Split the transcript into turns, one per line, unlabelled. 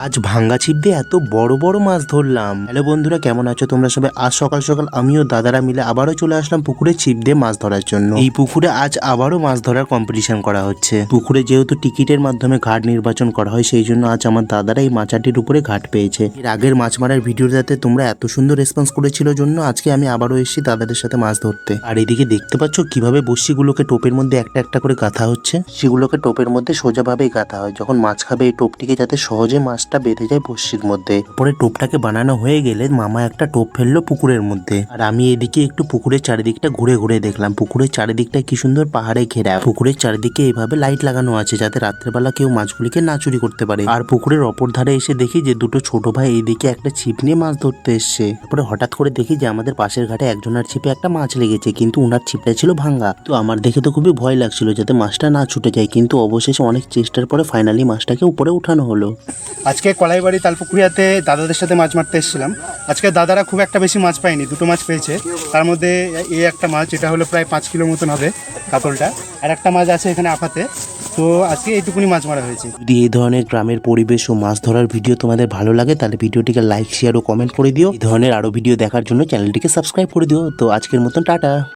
আজ ভাঙ্গা ছিপ দিয়ে এত বড় বড় মাছ ধরলাম। হ্যালো বন্ধুরা, কেমন আছো? তোমরা সবাই আজ সকাল সকাল আমিও দাদারা মিলে আবারও চলে আসলাম পুকুরে ছিপ দিয়ে মাছ ধরার জন্য। এই পুকুরে আজ আবারও মাছ ধরার কম্পিটিশন করা হচ্ছে। পুকুরে যেহেতু টিকিটের মাধ্যমে ঘাট নির্বাচন করা হয়, সেই জন্য আজ আমার দাদারা এই মাচাটির উপরে ঘাট পেয়েছে। এর আগের মাছ মারার ভিডিওটাতে তোমরা এত সুন্দর রেসপন্স করেছিল জন্য আজকে আমি আবারও এসেছি দাদাদের সাথে মাছ ধরতে। আর এদিকে দেখতে পাচ্ছ কীভাবে বড়শিগুলোকে টোপের মধ্যে একটা একটা করে গাঁথা হচ্ছে। সেগুলোকে টোপের মধ্যে সোজাভাবেই গাঁথা হয়। যখন মাছ খাবে এই টোপটিকে যাতে সহজে মাছটা বেঁধে যায় বড়শির মধ্যে। পরে টোপটাকে বানানো হয়ে গেলে মামা একটা টোপ ফেলল পুকুরের মধ্যে। আর আমি এদিকে একটু পুকুরের চারিদিকটা ঘুরে ঘুরে দেখলাম। পুকুরের চারিদিকটা কি সুন্দর পাহাড়ে ঘেরা। পুকুরের চারিদিকে এভাবে লাইট লাগানো আছে যাতে রাত্রেবেলা কেউ মাছগুলিকে না চুরি করতে পারে। আর পুকুরের অপর ধারে এসে দেখি যে দুটো ছোট ভাই এইদিকে একটা ছিপ নিয়ে মাছ ধরতে এসছে। তারপরে হঠাৎ করে দেখি যে আমাদের পাশের ঘাটে একজনের ছিপে একটা মাছ লেগেছে, কিন্তু ওনার ছিপটা ছিল ভাঙ্গা। তো আমার দেখে তো খুবই ভয় লাগছিল যাতে মাছটা না ছুটে যায়, কিন্তু অবশেষে অনেক চেষ্টার পরে ফাইনালি মাছটাকে উপরে উঠানো হলো।
আজকে কলাইবাড়ি তালপুকুরিয়াতে দাদাদের সাথে মাছ মারতে এসেছিলাম। আজকে দাদারা খুব একটা বেশি মাছ পায়নি, দুটো মাছ পেয়েছে। তার মধ্যে এই একটা মাছ এটা হলো প্রায় পাঁচ কিলো মতন হবে কাতলটা। আর একটা মাছ আছে এখানে আফাতে। তো আজকে এইটুকুনি মাছ মারা হয়েছে।
যদি এই ধরনের গ্রামের পরিবেশ ও মাছ ধরার ভিডিও তোমাদের ভালো লাগে, তাহলে ভিডিওটিকে লাইক শেয়ার ও কমেন্ট করে দিও। এই ধরনের আরও ভিডিও দেখার জন্য চ্যানেলটিকে সাবস্ক্রাইব করে দিও। তো আজকের মতন টাটা।